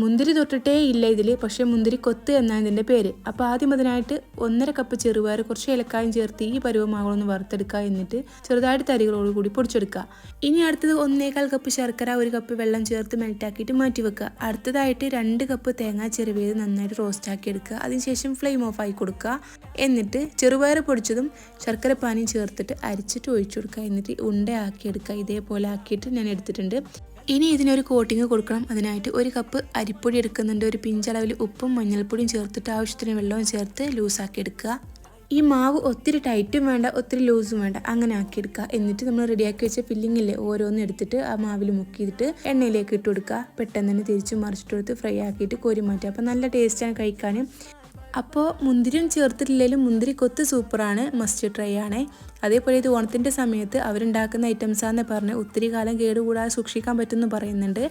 മുന്തിരി തൊട്ടിട്ടേ ഇല്ല ഇതിൽ പക്ഷേ മുന്തിരി കൊത്ത് എന്നാണ് ഇതിന്റെ പേര്. അപ്പോൾ ആദ്യം അതിനായിട്ട് ഒന്നര കപ്പ് ചെറുപയർ കുറച്ച് ഏലക്കായും ചേർത്ത് ഈ പരുവമാകളൊന്ന് വറുത്തെടുക്കുക എന്നിട്ട് ചെറുതായിട്ട് തരികളോട് കൂടി പൊടിച്ചെടുക്കുക. ഇനി അടുത്തത് ഒന്നേകാൽ കപ്പ് ശർക്കര ഒരു കപ്പ് വെള്ളം ചേർത്ത് മെൽറ്റാക്കിയിട്ട് മാറ്റി വെക്കുക. അടുത്തതായിട്ട് രണ്ട് കപ്പ് തേങ്ങ ചെറുപേര് നന്നായിട്ട് റോസ്റ്റ് ആക്കി എടുക്കുക. അതിനുശേഷം ഫ്ലെയിം ഓഫ് ആയി കൊടുക്കുക. എന്നിട്ട് ചെറുപയർ പൊടിച്ചതും ശർക്കര പാനിയും ചേർത്തിട്ട് അരിച്ചിട്ട് ഒഴിച്ചു കൊടുക്കുക. എന്നിട്ട് ഉണ്ടയാക്കി എടുക്കുക. ഇതേപോലെ ആക്കിയിട്ട് ഞാൻ എടുത്തിട്ടുണ്ട്. ഇനി ഇതിനൊരു കോട്ടിങ് കൊടുക്കണം. അതിനായിട്ട് ഒരു കപ്പ് അരിപ്പൊടി എടുക്കുന്നുണ്ട്. ഒരു പിഞ്ചളവിൽ ഉപ്പും മഞ്ഞൾപ്പൊടിയും ചേർത്തിട്ട് ആവശ്യത്തിന് വെള്ളവും ചേർത്ത് ലൂസാക്കി എടുക്കുക. ഈ മാവ് ഒത്തിരി ടൈറ്റും വേണ്ട ഒത്തിരി ലൂസും വേണ്ട. അങ്ങനെ ആക്കി എടുക്കുക. എന്നിട്ട് നമ്മൾ റെഡിയാക്കി വെച്ച ഫില്ലിംഗ് ഇല്ലേ ഓരോന്നും എടുത്തിട്ട് ആ മാവിൽ മുക്കിയിട്ട് എണ്ണയിലേക്ക് ഇട്ട് കൊടുക്കുക. പെട്ടെന്ന് തന്നെ തിരിച്ചു മറിച്ചിട്ട് കൊടുത്ത് ഫ്രൈ ആക്കിയിട്ട് കോരി മാറ്റുക. അപ്പോൾ നല്ല ടേസ്റ്റാണ് കഴിക്കാൻ അപ്പോൾ മുന്തിരിയും ചേർത്തിട്ടില്ലെങ്കിലും മുന്തിരി കൊത്ത് സൂപ്പറാണ് മസ്റ്റ് ട്രൈ ആണ്. അതേപോലെ ഇത് ഓണത്തിന്റെ സമയത്ത് അവരുണ്ടാക്കുന്ന ഐറ്റംസാന്ന് പറഞ്ഞ് ഒത്തിരി കാലം കേടുകൂടാതെ സൂക്ഷിക്കാൻ പറ്റുമെന്ന് പറയുന്നുണ്ട്.